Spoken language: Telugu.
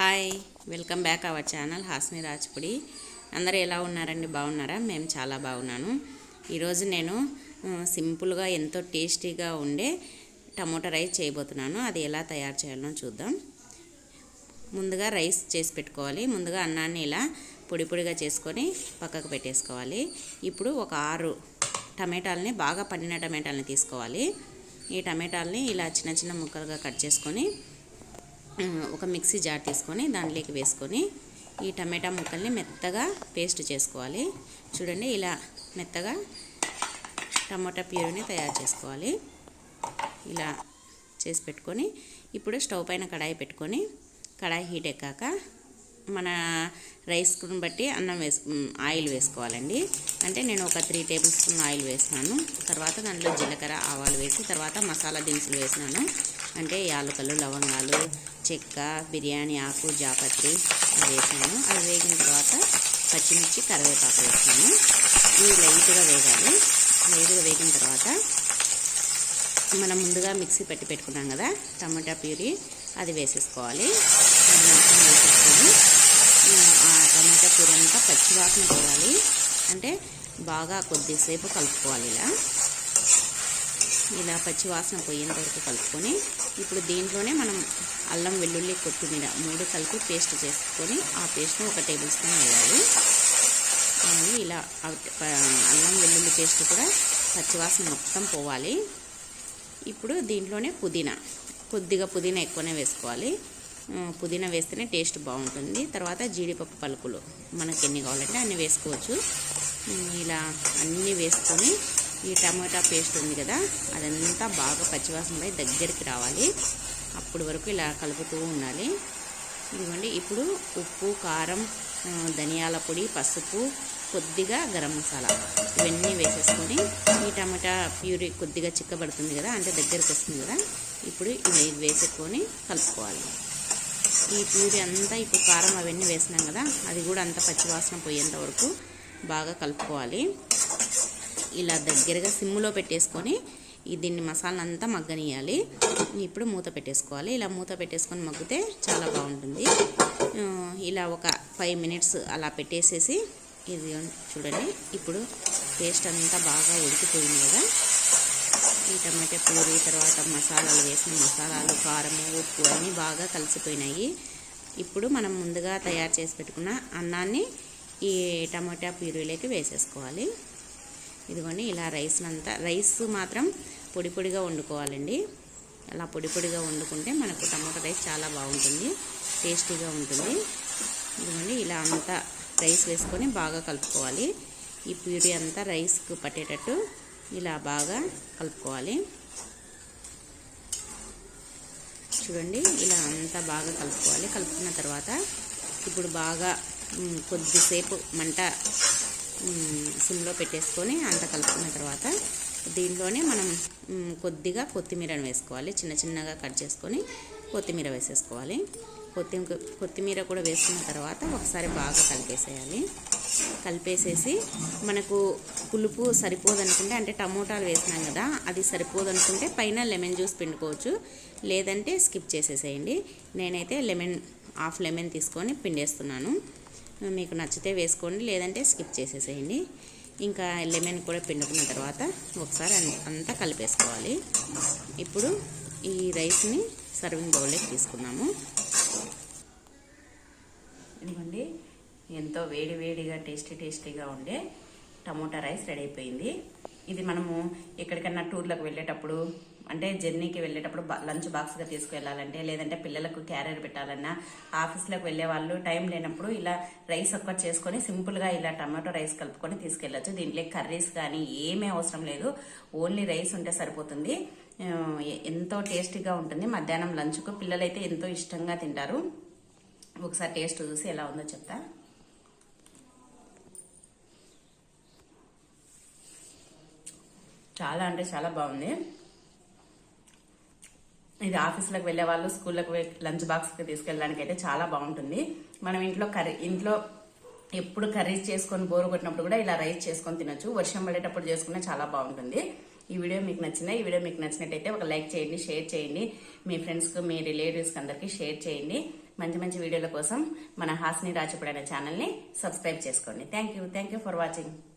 Hi welcome back our channel Hasni రాజ్పుడి. అందరూ ఎలా ఉన్నారండి? బాగున్నారా? మేము చాలా బాగున్నాను. ఈరోజు నేను సింపుల్గా ఎంతో టేస్టీగా ఉండే టమోటా రైస్ చేయబోతున్నాను. అది ఎలా తయారు చేయాలో చూద్దాం. ముందుగా రైస్ చేసి పెట్టుకోవాలి. ముందుగా అన్నాన్ని ఇలా పొడి పొడిగా చేసుకొని పక్కకు పెట్టేసుకోవాలి. ఇప్పుడు ఒక ఆరు టమాటాలని బాగా పండిన టమాటాలని తీసుకోవాలి. ఈ టమాటాలని ఇలా చిన్న చిన్న ముక్కలుగా కట్ చేసుకొని ఒక మిక్సీ జార్ తీసుకొని దాంట్లోకి వేసుకొని ఈ టమాటా ముక్కల్ని మెత్తగా పేస్ట్ చేసుకోవాలి. చూడండి ఇలా మెత్తగా టమాటా ప్యూరీని తయారు చేసుకోవాలి. ఇలా చేసి పెట్టుకొని ఇప్పుడు స్టవ్ పైన కడాయి పెట్టుకొని కడాయి హీట్ ఎక్కాక మన రైస్ని బట్టి అన్నం వేసు ఆయిల్ వేసుకోవాలండి. అంటే నేను ఒక త్రీ టేబుల్ స్పూన్ ఆయిల్ వేసినాను. తర్వాత దాంట్లో జీలకర్ర ఆవాలు వేసి తర్వాత మసాలా దినుసులు వేసినాను. అంటే యాలకులు లవంగాలు చెక్క బిర్యానీ ఆకు జాపత్రి వేసాను. అవి వేగిన తర్వాత పచ్చిమిర్చి కరివేపాకు వేసాను. ఇవి లైట్గా వేగాలి. లైట్గా వేగిన తర్వాత మనం ముందుగా మిక్సీ పెట్టి పెట్టుకున్నాం కదా టమాటా ప్యూరీ అది వేసేసుకోవాలి. అది మొత్తం వేసేసుకొని ఆ, ఆ టమాటా ప్యూరీ అంతా పచ్చివాసన పోవాలి. అంటే బాగా కొద్దిసేపు కలుపుకోవాలి ఇలా. ఇలా పచ్చివాసన పోయేంత వరకు కలుపుకొని ఇప్పుడు దీంట్లోనే మనం అల్లం వెల్లుల్లి కొత్తిమీర మూడు కలిపి పేస్ట్ చేసుకొని ఆ పేస్ట్ని ఒక టేబుల్ స్పూన్ వేయాలి. మళ్ళీ ఇలా అల్లం వెల్లుల్లి పేస్ట్ కూడా పచ్చివాసన మొత్తం పోవాలి. ఇప్పుడు దీంట్లోనే పుదీనా కొద్దిగా పుదీనా ఎక్కువనే వేసుకోవాలి. పుదీనా వేస్తేనే టేస్ట్ బాగుంటుంది. తర్వాత జీడిపప్పు పలుకులు మనకి ఎన్ని కావాలంటే అన్ని వేసుకోవచ్చు. ఇలా అన్నీ వేసుకొని ఈ టమాటా పేస్ట్ ఉంది కదా అదంతా బాగా పచ్చివాసన పోయి దగ్గరికి రావాలి. అప్పటి వరకు ఇలా కలుపుతూ ఉండాలి. ఇదిగోండి ఇప్పుడు ఉప్పు కారం ధనియాల పొడి పసుపు కొద్దిగా గరం మసాలా ఇవన్నీ వేసేసుకొని ఈ టమాటా ప్యూరీ కొద్దిగా చిక్కబడుతుంది కదా అంటే దగ్గరికి వస్తుంది కదా ఇప్పుడు ఇవి వేసుకొని కలుపుకోవాలి. ఈ ప్యూరీ అంతా ఇప్పుడు కారం అవన్నీ వేసినాం కదా అది కూడా అంత పచ్చివాసన పోయేంత వరకు బాగా కలుపుకోవాలి. ఇలా దగ్గరగా సిమ్లో పెట్టేసుకొని ఈ దీన్ని మసాలా అంతా మగ్గనియాలి ఇప్పుడు మూత పెట్టేసుకోవాలి. ఇలా మూత పెట్టేసుకొని మగ్గితే చాలా బాగుంటుంది. ఇలా ఒక ఫైవ్ మినిట్స్ అలా పెట్టేసేసి ఇది చూడండి. ఇప్పుడు పేస్ట్ అంతా బాగా ఉడికిపోయింది కదా. ఈ టమాటా పూరి తర్వాత మసాలాలు వేసిన మసాలాలు కారం ఉప్పు అన్నీ బాగా కలిసిపోయినాయి. ఇప్పుడు మనం ముందుగా తయారు చేసి పెట్టుకున్న అన్నాన్ని ఈ టమాటా ప్యూరీలోకి వేసేసుకోవాలి. ఇదిగోండి ఇలా రైస్ అంతా రైస్ మాత్రం పొడి పొడిగా వండుకోవాలండి. అలా పొడి పొడిగా వండుకుంటే మనకు టమాటా రైస్ చాలా బాగుంటుంది టేస్టీగా ఉంటుంది. ఇదిగోండి ఇలా అంతా రైస్ వేసుకొని బాగా కలుపుకోవాలి. ఈ ప్యూరీ అంతా రైస్కు పట్టేటట్టు ఇలా బాగా కలుపుకోవాలి. చూడండి ఇలా అంతా బాగా కలుపుకోవాలి. కలుపుకున్న తర్వాత ఇప్పుడు బాగా కొద్దిసేపు మంట సిమ్లో పెట్టేసుకొని అంత కలుపుకున్న తర్వాత దీనిలోనే మనం కొద్దిగా కొత్తిమీరను వేసుకోవాలి. చిన్న చిన్నగా కట్ చేసుకొని కొత్తిమీర వేసేసుకోవాలి. కొత్తిమీర కొత్తిమీర కూడా వేసుకున్న తర్వాత ఒకసారి బాగా కలిపేసేయాలి. కలిపేసేసి మనకు పులుపు సరిపోదనుకుంటే అంటే టమోటాలు వేసినాం కదా అది సరిపోదనుకుంటే పైన లెమన్ జ్యూస్ పిండుకోవచ్చు. లేదంటే స్కిప్ చేసేసేయండి. నేనైతే లెమన్ హాఫ్ లెమన్ తీసుకొని పిండేస్తున్నాను. మీకు నచ్చితే వేసుకోండి లేదంటే స్కిప్ చేసేసేయండి. ఇంకా లెమన్ కూడా పిండుకున్న తర్వాత ఒకసారి అంతా కలిపేసుకోవాలి. ఇప్పుడు ఈ రైస్ని సర్వింగ్ బౌల్లోకి తీసుకున్నాము. ఇదిగోండి ఎంతో వేడి వేడిగా టేస్టీ టేస్టీగా ఉండే టమోటా రైస్ రెడీ అయిపోయింది. ఇది మనము ఎక్కడికన్నా టూర్లకు వెళ్ళేటప్పుడు అంటే జర్నీకి వెళ్ళేటప్పుడు లంచ్ బాక్స్గా తీసుకువెళ్ళాలంటే లేదంటే పిల్లలకు క్యారియర్ పెట్టాలన్నా ఆఫీస్లోకి వెళ్ళే వాళ్ళు టైం లేనప్పుడు ఇలా రైస్ ఒక్కటి చేసుకొని సింపుల్గా ఇలా టమాటో రైస్ కలుపుకొని తీసుకెళ్ళచ్చు. దీంట్లో కర్రీస్ కానీ ఏమీ అవసరం లేదు. ఓన్లీ రైస్ ఉంటే సరిపోతుంది. ఎంతో టేస్టీగా ఉంటుంది. మధ్యాహ్నం లంచ్కు పిల్లలైతే ఎంతో ఇష్టంగా తింటారు. ఒకసారి టేస్ట్ చూసి ఎలా ఉందో చెప్తా. చాలా అంటే చాలా బాగుంది. ఇది ఆఫీసులకు వెళ్ళే వాళ్ళు స్కూళ్ళకు లంచ్ బాక్స్కి తీసుకెళ్ళడానికి అయితే చాలా బాగుంటుంది. మనం ఇంట్లో కర్రీ ఇంట్లో ఎప్పుడు కర్రీస్ చేసుకొని బోరు కొట్టినప్పుడు కూడా ఇలా రైస్ చేసుకొని తినొచ్చు. వర్షం పడేటప్పుడు చేసుకునే చాలా బాగుంటుంది. ఈ వీడియో మీకు నచ్చిందా? ఈ వీడియో మీకు నచ్చినట్టయితే ఒక లైక్ చేయండి షేర్ చేయండి. మీ ఫ్రెండ్స్కి మీ రిలేటివ్స్కి అందరికీ షేర్ చేయండి. మంచి మంచి వీడియోల కోసం మన హాస్ని రాజపడి ఛానల్ని సబ్స్క్రైబ్ చేసుకోండి. Thank you. Thank you for watching.